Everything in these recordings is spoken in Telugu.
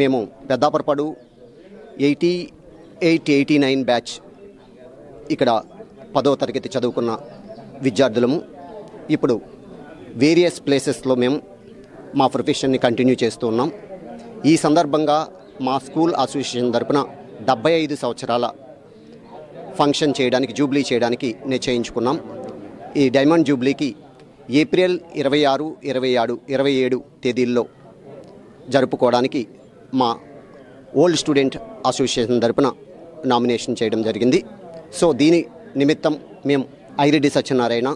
మేము Peddaparapadu eighty eight eighty nine batch ఇక్కడ పదవ తరగతి చదువుకున్న విద్యార్థులము. ఇప్పుడు వేరియస్ ప్లేసెస్లో మేము మా ప్రొఫెషన్ని కంటిన్యూ చేస్తూ ఉన్నాం. ఈ సందర్భంగా మా స్కూల్ అసోసియేషన్ తరపున డెబ్బై ఐదు సంవత్సరాల ఫంక్షన్ చేయడానికి జూబ్లీ చేయడానికి నిశ్చయించుకున్నాం ఈ డైమండ్ జూబ్లీకి ఏప్రిల్ ఇరవై ఆరు ఇరవై ఆరు ఇరవై ఏడు తేదీల్లో జరుపుకోవడానికి మా ఓల్డ్ స్టూడెంట్ అసోసియేషన్ తరపున నామినేషన్ చేయడం జరిగింది. సో దీని నిమిత్తం మేము ఐరెడ్డి సత్యనారాయణ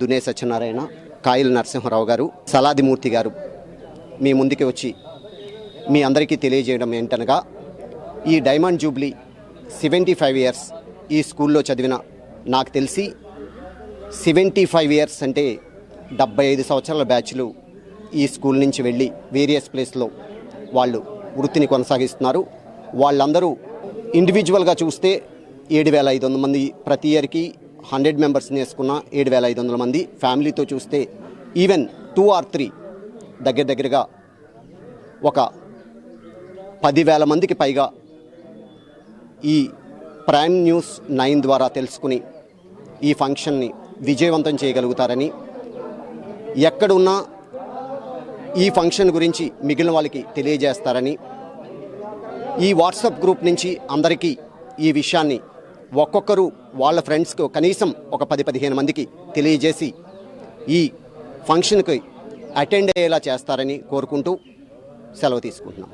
దునే సత్యనారాయణ కాయల నరసింహారావు గారు సలాదిమూర్తి గారు మీ ముందుకి వచ్చి మీ అందరికీ తెలియజేయడం ఏంటనగా ఈ diamond jubilee seventy five years ఈ స్కూల్లో చదివిన నాకు తెలిసి సెవెంటీ ఫైవ్ ఇయర్స్ అంటే డెబ్బై ఐదు సంవత్సరాల బ్యాచ్లు ఈ స్కూల్ నుంచి వెళ్ళి వేరియస్ ప్లేస్లో వాళ్ళు వృత్తిని కొనసాగిస్తున్నారు. వాళ్ళందరూ ఇండివిజువల్గా చూస్తే ఏడు వేల ఐదు వందల మంది ప్రతి ఇయర్కి హండ్రెడ్ మెంబర్స్ని వేసుకున్న ఏడు వేల ఐదు వందల మంది. ఫ్యామిలీతో చూస్తే ఈవెన్ టూ ఆర్ త్రీ దగ్గర దగ్గరగా ఒక పదివేల మందికి పైగా ఈ ప్రైమ్ న్యూస్ నైన్ ద్వారా తెలుసుకుని ఈ ఫంక్షన్ని విజయవంతం చేయగలుగుతారని ఎక్కడున్నా ఈ ఫంక్షన్ గురించి మిగిలిన వాళ్ళకి తెలియజేస్తారని ఈ వాట్సాప్ గ్రూప్ నుంచి అందరికీ ఈ విషయాన్ని ఒక్కొక్కరు వాళ్ళ ఫ్రెండ్స్కు కనీసం ఒక పది పదిహేను మందికి తెలియజేసి ఈ ఫంక్షన్కి అటెండ్ అయ్యేలా చేస్తారని కోరుకుంటూ సెలవు తీసుకుంటున్నాం.